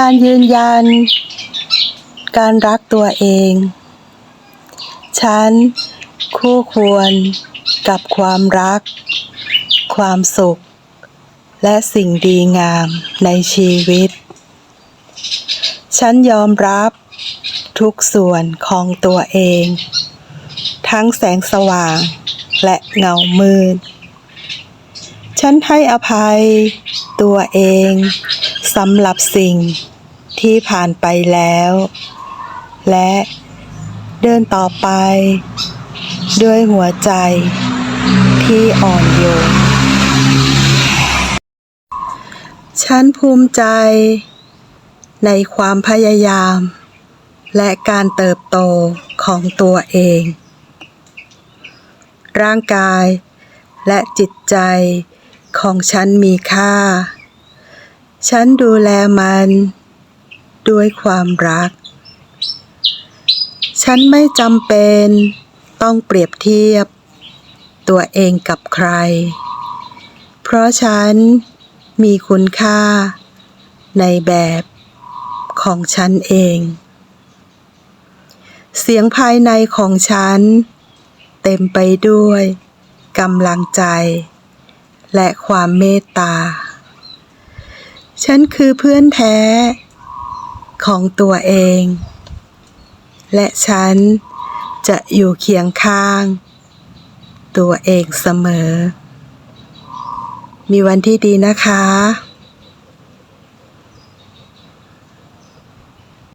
การยืนยัน การรักตัวเอง ฉันคู่ควรกับความรัก ความสุข และสิ่งดีงามในชีวิต ฉันยอมรับทุกส่วนของตัวเอง ทั้งแสงสว่างและเงามืด ฉันให้อภัยตัวเอง สำหรับสิ่งที่ผ่านไปแล้ว และเดินต่อไป ด้วยหัวใจที่อ่อนโยน ฉันภูมิใจ ในความพยายาม และการเติบโตของตัวเอง ร่างกายและจิตใจของฉันมีค่า ฉันดูแลมันด้วยความรัก ฉันไม่จำเป็นต้องเปรียบเทียบตัวเองกับใคร เพราะฉันมีคุณค่าในแบบของฉันเอง เสียงภายในของฉัน เต็มไปด้วยกำลังใจ และความเมตตา ฉันคือเพื่อนแท้ ของตัวเอง และฉันจะอยู่เคียงข้าง ตัวเองเสมอ มีวันที่ดีนะคะ